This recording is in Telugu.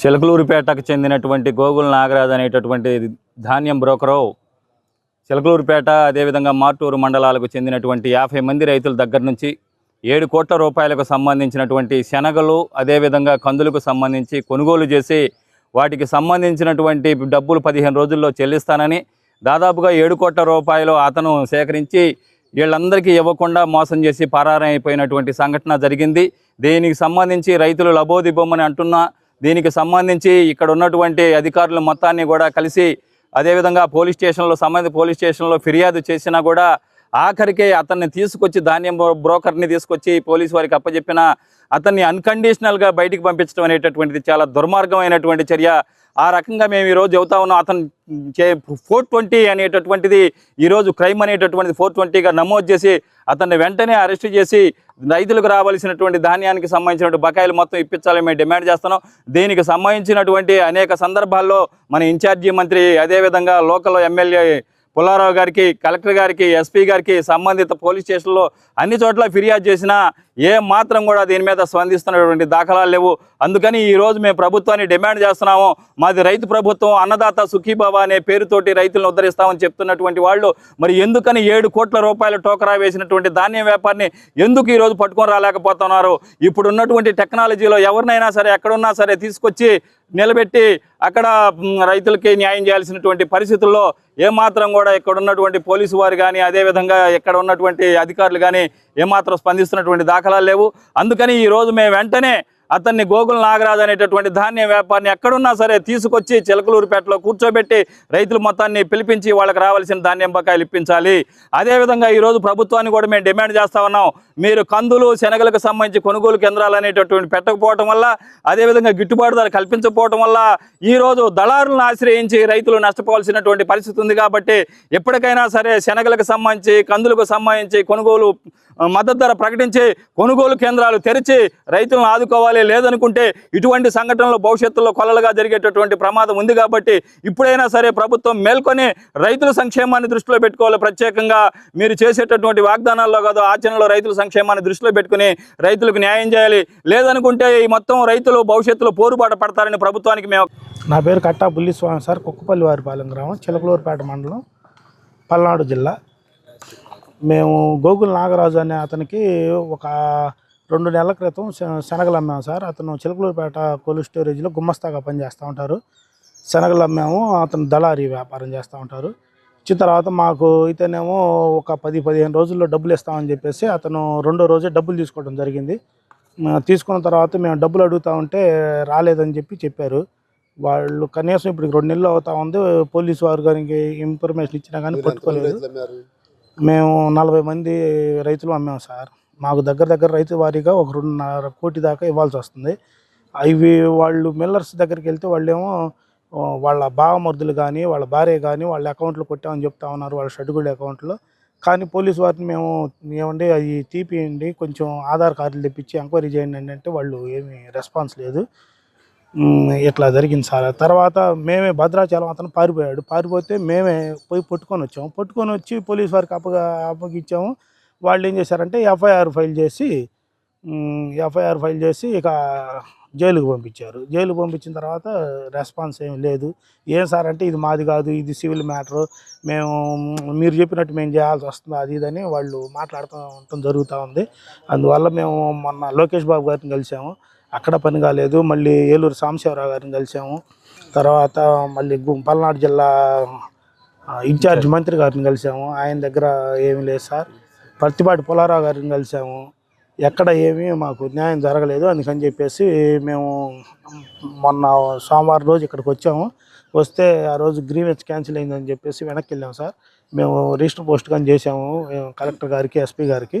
చిలకలూరుపేటకు చెందినటువంటి గోగుల్ నాగరాజ్ అనేటటువంటి ధాన్యం బ్రోకరు. చిలకలూరుపేట అదేవిధంగా మార్టూరు మండలాలకు చెందినటువంటి యాభై మంది రైతుల దగ్గర నుంచి ఏడు కోట్ల రూపాయలకు సంబంధించినటువంటి శనగలు అదేవిధంగా కందులకు సంబంధించి కొనుగోలు చేసి వాటికి సంబంధించినటువంటి డబ్బులు పదిహేను రోజుల్లో చెల్లిస్తానని దాదాపుగా ఏడు కోట్ల రూపాయలు అతను సేకరించి వీళ్ళందరికీ ఇవ్వకుండా మోసం చేసి పరారైపోయినటువంటి సంఘటన జరిగింది. దీనికి సంబంధించి రైతులు లబోదిబొమ్మని అంటున్నా దీనికి సంబంధించి ఇక్కడ ఉన్నటువంటి అధికారులు మొత్తాన్ని కూడా కలిసి అదేవిధంగా పోలీస్ స్టేషన్లో సంబంధిత పోలీస్ స్టేషన్లో ఫిర్యాదు చేసినా కూడా ఆఖరికి అతన్ని తీసుకొచ్చి ధాన్యం బ్రోకర్ని తీసుకొచ్చి పోలీసు వారికి అప్పచెప్పిన అతన్ని అన్కండిషనల్గా బయటికి పంపించడం అనేటటువంటిది చాలా దుర్మార్గమైనటువంటి చర్య. ఆ రకంగా మేము ఈరోజు చెబుతా ఉన్నాం అతను చే ఫోర్ ట్వంటీ అనేటటువంటిది ఈరోజు క్రైమ్ అనేటటువంటిది ఫోర్ ట్వంటీగా నమోదు చేసి అతన్ని వెంటనే అరెస్ట్ చేసి రైతులకు రావాల్సినటువంటి ధాన్యానికి సంబంధించినటువంటి బకాయిలు మొత్తం ఇప్పించాలని మేము డిమాండ్ చేస్తున్నాం. దీనికి సంబంధించినటువంటి అనేక సందర్భాల్లో మన ఇన్ఛార్జి మంత్రి అదేవిధంగా లోకల్ ఎమ్మెల్యే పుల్లారావు గారికి కలెక్టర్ గారికి ఎస్పీ గారికి సంబంధిత పోలీస్ స్టేషన్లో అన్ని చోట్ల ఫిర్యాదు చేసినా ఏ మాత్రం కూడా దీని మీద స్పందిస్తున్నటువంటి దాఖలాలు లేవు. అందుకని ఈరోజు మేము ప్రభుత్వాన్ని డిమాండ్ చేస్తున్నాము. మాది రైతు ప్రభుత్వం అన్నదాత సుఖీబాబా అనే పేరుతోటి రైతులను ఉద్ధరిస్తామని చెప్తున్నటువంటి వాళ్ళు. మరి ఎందుకని ఏడు కోట్ల రూపాయల టోకరా వేసినటువంటి ధాన్యం వ్యాపారిని ఎందుకు ఈరోజు పట్టుకొని రాలేకపోతున్నారు? ఇప్పుడు ఉన్నటువంటి టెక్నాలజీలో ఎవరినైనా సరే ఎక్కడున్నా సరే తీసుకొచ్చి నిలబెట్టి అక్కడ రైతులకి న్యాయం చేయాల్సినటువంటి పరిస్థితుల్లో ఏమాత్రం కూడా ఇక్కడ ఉన్నటువంటి పోలీసు వారు కానీ అదేవిధంగా ఇక్కడ ఉన్నటువంటి అధికారులు కానీ ఏమాత్రం స్పందిస్తున్నటువంటి దాఖలు దాఖలాలు లేవు. అందుకని ఈ రోజు మేము వెంటనే అతన్ని గోగుల నాగరాజు అనేటటువంటి ధాన్యం వ్యాపారిని ఎక్కడున్నా సరే తీసుకొచ్చి చిలకలూరుపేటలో కూర్చోబెట్టి రైతుల మొత్తాన్ని పిలిపించి వాళ్ళకి రావాల్సిన ధాన్యం బకాయిలు ఇప్పించాలి. అదేవిధంగా ఈరోజు ప్రభుత్వాన్ని కూడా మేము డిమాండ్ చేస్తా ఉన్నాం. మీరు కందులు శనగలకు సంబంధించి కొనుగోలు కేంద్రాలు అనేటటువంటి పెట్టకపోవటం వల్ల అదేవిధంగా గిట్టుబాటు ధర కల్పించకపోవటం వల్ల ఈరోజు దళారులను ఆశ్రయించి రైతులు నష్టపోవాల్సినటువంటి పరిస్థితి ఉంది కాబట్టి ఎప్పటికైనా సరే శనగలకు సంబంధించి కందులకు సంబంధించి కొనుగోలు మద్దతు ధర ప్రకటించి కొనుగోలు కేంద్రాలు తెరిచి రైతులను ఆదుకోవాలి. లేదనుకుంటే ఇటువంటి సంఘటనలు భవిష్యత్తులో కొలలుగా జరిగేటటువంటి ప్రమాదం ఉంది కాబట్టి ఇప్పుడైనా సరే ప్రభుత్వం మేల్కొని రైతుల సంక్షేమాన్ని దృష్టిలో పెట్టుకోవాలి. ప్రత్యేకంగా మీరు చేసేటటువంటి వాగ్దానాల్లో కాదు ఆచరణలో రైతుల సంక్షేమాన్ని దృష్టిలో పెట్టుకుని రైతులకు న్యాయం చేయాలి. లేదనుకుంటే ఈ మొత్తం రైతులు భవిష్యత్తులో పోరుబాట పడతారని ప్రభుత్వానికి మేము నా పేరు కట్టా బుల్లిస్వామి సార్ కుక్కపల్లి వారిపాలెం గ్రామం చిలకలూరుపేట మండలం పల్నాడు జిల్లా. మేము గోగుల్ నాగరాజు అనే అతనికి ఒక రెండు నెలల క్రితం శనగలు అమ్మాము సార్. అతను చిలకలూరుపేట కోల్డ్ స్టోరేజ్లో గుమ్మస్తాగా పనిచేస్తూ ఉంటారు. శనగలు అమ్మాము అతను దళారీ వ్యాపారం చేస్తూ ఉంటారు. ఇచ్చిన తర్వాత మాకు అయితేనేమో ఒక పది పదిహేను రోజుల్లో డబ్బులు ఇస్తామని చెప్పేసి అతను రెండో రోజే డబ్బులు తీసుకోవడం జరిగింది. తీసుకున్న తర్వాత మేము డబ్బులు అడుగుతా ఉంటే రాలేదని చెప్పి చెప్పారు. వాళ్ళు కనీసం ఇప్పుడు రెండు నెలలు అవుతా ఉంది. పోలీసు వారు గారికి ఇన్ఫర్మేషన్ ఇచ్చినా కానీ పట్టుకోలేదు. మేము నలభై మంది రైతులు అమ్మాము సార్. మాకు దగ్గర దగ్గర రైతు వారీగా ఒక రెండున్నర కోటి దాకా ఇవ్వాల్సి వస్తుంది. అవి వాళ్ళు మిల్లర్స్ దగ్గరికి వెళ్తే వాళ్ళేమో వాళ్ళ బావమర్దులు కానీ వాళ్ళ భార్య కానీ వాళ్ళ అకౌంట్లో కొట్టామని చెప్తా ఉన్నారు వాళ్ళ షెడ్యూల్ అకౌంట్లో. కానీ పోలీసు వారిని మేము ఏమండి అవి తీపియండి కొంచెం ఆధార్ కార్డులు తెప్పించి ఎంక్వైరీ చేయండి అంటే వాళ్ళు ఏమీ రెస్పాన్స్ లేదు. ఇట్లా జరిగింది సార్. తర్వాత మేమే భద్రాచలం అతను పారిపోయాడు. పారిపోతే మేమే పోయి పట్టుకొని వచ్చాము. పట్టుకొని వచ్చి పోలీస్ వారికి అప్పగా అప్పగించాము వాళ్ళు ఏం చేశారంటే ఎఫ్ఐఆర్ ఫైల్ చేసి ఎఫ్ఐఆర్ ఫైల్ చేసి ఇక జైలుకు పంపించారు. జైలుకు పంపించిన తర్వాత రెస్పాన్స్ ఏం లేదు. ఏం సార్ అంటే ఇది మాది కాదు ఇది సివిల్ మ్యాటర్ మేము మీరు చెప్పినట్టు మేము చేయాల్సి వస్తుంది అది ఇదని వాళ్ళు మాట్లాడుతూ ఉండటం జరుగుతూ ఉంది. అందువల్ల మేము మొన్న లోకేష్ బాబు గారిని కలిసాము అక్కడ పని కాలేదు. మళ్ళీ ఏలూరు సాంబశివరావు గారిని కలిసాము తర్వాత మళ్ళీ పల్నాడు జిల్లా ఇన్ఛార్జ్ మంత్రి గారిని కలిసాము ఆయన దగ్గర ఏమీ లేదు సార్. పత్తిపాటి పుల్లారావు గారిని కలిసాము. ఎక్కడ ఏమీ మాకు న్యాయం జరగలేదు. అందుకని చెప్పేసి మేము మొన్న సోమవారం రోజు ఇక్కడికి వచ్చాము. వస్తే ఆ రోజు గ్రీవెన్స్ క్యాన్సిల్ అయిందని చెప్పేసి వెనక్కి వెళ్ళాము సార్. మేము రిజిస్టర్ పోస్ట్ కానీ చేసాము కలెక్టర్ గారికి ఎస్పీ గారికి.